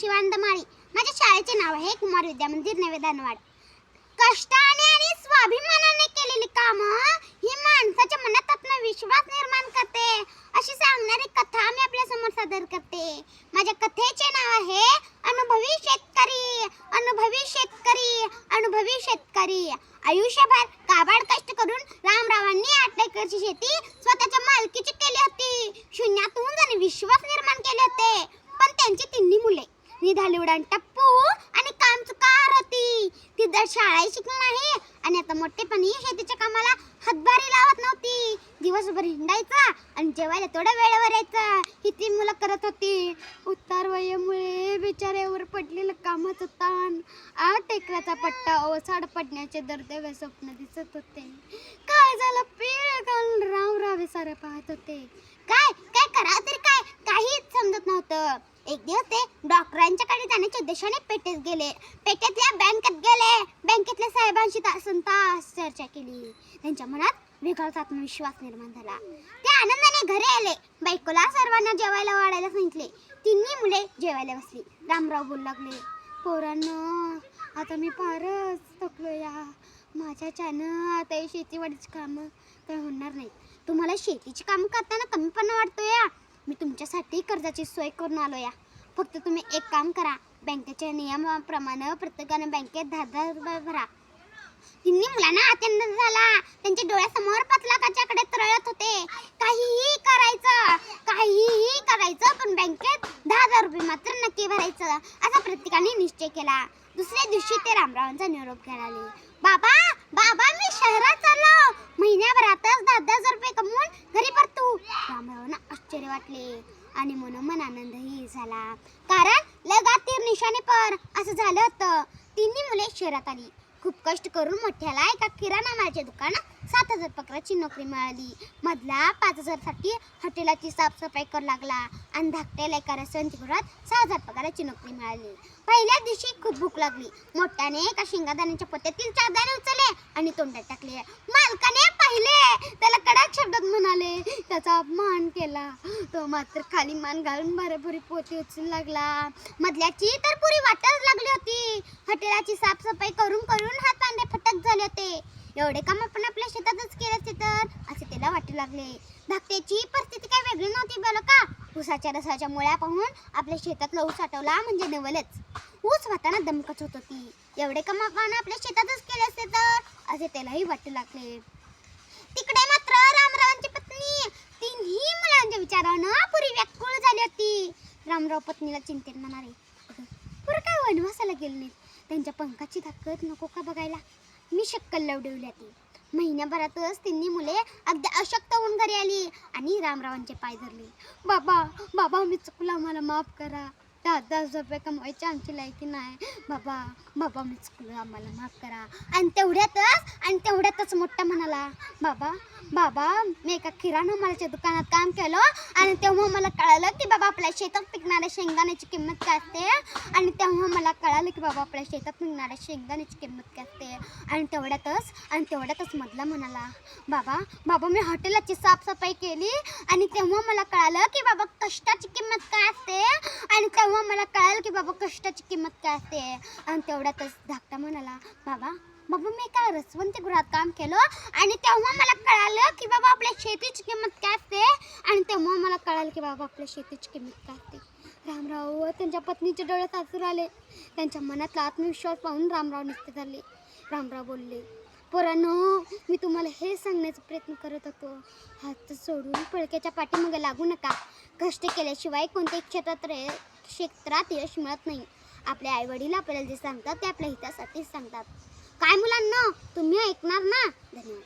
शिवांदमाळी माझ्या शाळेचे नाव आहे कुमार विद्या मंदिर नवेदानवाड कष्टाने आणि स्वाभिमानाने केलेली कामं ही माणसाच्या मनात आत्मविश्वास निर्माण करते. अशी सांगणारी कथा मी आपल्यासमोर सादर करते. माझ्या कथेचे नाव आहे अनुभवी शेतकरी अनुभवी शेतकरी अनुभवी शेतकरी. आयुष्यभर काबाड कष्ट करून रामरावांनी आठ एकरची शेती स्वतःच्या मालकीची केली होती. शून्यातून त्यांनी विश्वास निर्माण केले होते. पण त्यांची तिन्ही मुले निधाली उडान टप्पू आणि काम चुकार होती. ती दर शाळाही शिकली नाही आणि आता मोठेपणी शेतीच्या कामाला हातभारी लावत नव्हती. दिवसभर हिंडायचा आणि जेवायला थोडं वेळेवर यायचं. ही ती मुलं करत होती. उत्तर वयामुळे बिचाऱ्यावर पडलेलं कामाचं ताण. आ टेकराचा पट्टा ओसाड पडण्याचे दर्दव्य स्वप्न दिसत होते. काय झालं पीळ घालून राव रावे सारे पाहत होते. काय? काय करा तरी काय? काहीच समजत नव्हतं. एक दिवस ते डॉक्टर त्यांच्याकडे जाण्याच्या उद्देशाने पेठेत गेले. पेठेतल्या बँकेत गेले. बँकेतल्या साहेबांशी तासन तास चर्चा केली. त्यांच्या मनात वेगळाच आत्मविश्वास निर्माण झाला. ते आनंदाने घरी आले. बायकोला सर्वांना जेवायला वाढायला सांगितले. तिन्ही मुले जेवायला बसली. रामराव बोलू लागले पोरांनो आता मी फारच थकलो या माझ्याच्यानं आता हे शेतीवाडीची कामं काय होणार नाही तुम्हाला शेतीची कामं करताना कमीपणा वाटतो या मी तुमच्यासाठी कर्जाची सोय करून आलो या फक्त तुम्ही एक काम करा. बँकेच्या नियमाप्रमाणे प्रत्येकाने बँकेत दहा दहा रुपये भरा. तिन्ही मुलांना अत्यंत झाला. त्यांच्या डोळ्यासमोर पाच लाखाच्याकडे तरळत होते. काहीही करायचं काहीही करायचं पण बँकेत दहा हजार रुपये मात्र नक्की भरायचं असा प्रत्येकाने निश्चय केला. दुसऱ्या दिवशी ते रामरावांचा निरोप घ्यायला बाबा बाबा मी शहरात चाललो. महिन्याभरातच दहा दहा हजार रुपये कमवून आश्चर्य वाटले. आणि मनोमन आनंदही झाला. कारण लगातीर निशाने पर. असं झालं होतं. तिन्ही मुले शहरात आली. खूप कष्ट करून मोठ्याला एका किराणा मालाच्या दुकानात सात हजार पकडाची नोकरी मिळाली. मधला पाच हजारसाठी हॉटेलाची साफसफाई करू लागला. आणि धाकट्याला एका रेस्टॉरंटघरात सहा हजार पगाराची नोकरी मिळाली. पहिल्या दिवशी खूप भूक लागली. मोठ्याने एका शेंगादाण्याच्या पोत्यातील चार दाणे उचलले आणि तोंडात टाकले. मालकाने पाहिले त्याला कडक शब्दात म्हणाले त्याचा अपमान केला. तो मात्र खाली मान घालून भरेपुरी पोती उचलू लागला. मधल्याची तर पुरी वाटच लागली होती. हॉटेलाची साफसफाई करून करून हात पांढरे फटक झाले होते. एवढे काम आपण आपल्या शेतातच केले असते तर असे त्याला वाटू लागले. धाकट्याची परिस्थिती काय वेगळी नव्हती बरं का? ऊसाच्या रसाच्या मुळ्या पाहून आपल्या शेतातला ऊस आटवला म्हणजे नवलच. ऊस वाहताना दमकच होत होती. एवढे काम आपण आपल्या शेतातच केले असते तर असे त्यालाही वाटू लागले. तिकडे मात्र रामरावांची पत्नी तिन्ही मुलांच्या विचारानं पुरी व्याकुळ झाली होती. रामराव पत्नीला चिंतेत म्हणाले पुरं काय वनवासाला गेले नाहीत? त्यांच्या पंखाची ताकद नको का बघायला? मी शक्कल लवडवली ती. महिन्याभरातच तिन्ही मुले अगदी अशक्त होऊन घरी आली आणि रामरावांचे पाय धरले. बाबा बाबा मी चुकला मला माफ करा. दहा दहा रुपये कमवायची आमची लायकी नाही. बाबा बाबा मी चुकलो आम्हाला माफ करा. आणि तेवढ्यातच आणि तेवढ्यातच मोठा म्हणाला बाबा बाबा मी एका किराणा मालाच्या दुकानात काम केलं आणि तेव्हा मला कळालं की बाबा आपल्या शेतात पिकणाऱ्या शेंगदाण्याची किंमत काय असते. आणि तेव्हा मला कळालं की बाबा आपल्या शेतात पिकणाऱ्या शेंगदाण्याची किंमत काय असते. आणि तेवढ्यातच आणि तेवढ्यातच मधला म्हणाला बाबा बाबा मी हॉटेलाची साफसफाई केली आणि तेव्हा मला कळालं की बाबा कष्टाची किंमत काय असते. आणि तेव्हा मला कळालं की बाबा कष्टाची किंमत काय असते. आणि तेवढ्यातच धाकटा म्हणाला बाबा बाबा मी काय रसवंती गृहात काम केलं? आणि तेव्हा मला कळालं की बाबा आपल्या शेतीची किंमत काय असते? आणि तेव्हा मला कळालं की बाबा आपल्या शेतीची किंमत काय असते. रामराव व त्यांच्या पत्नीचे डोळे सासूर आले त्यांच्या मनातला आत्मविश्वास पाहून रामराव निस्ते झाले. रामराव बोलले पोरांनो मी तुम्हाला हे सांगण्याचा प्रयत्न करत होतो. हात सोडून पळक्याच्या पाठीमागे लागू नका. कष्ट केल्याशिवाय कोणत्याही क्षेत्रात रे- क्षेत्रात यश मिळत नाही. आपले आई वडील आपल्याला जे सांगतात ते आपल्या हितासाठीच सांगतात. काय मुलांना? तुम्ही ऐकणार ना? धन्यवाद.